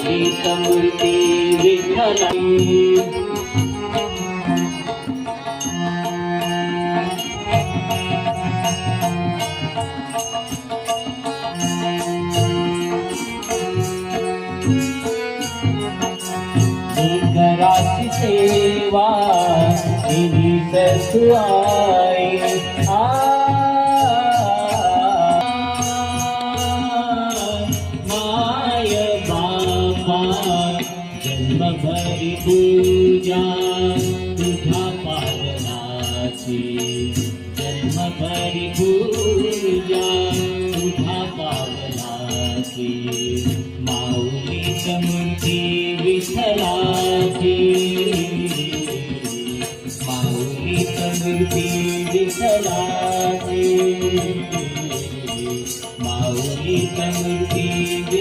माऊलीच मूर्ती विठ्ठलाई सेवा केली ससुआई बाबा जन्मभरी पूजा तुझा पावनाची जन्मभरी पूजा तुझा पावनाची माऊली मूर्ती विठलाची माऊली मूर्ती विठलाची माऊली मूर्ती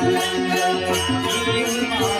Thank you.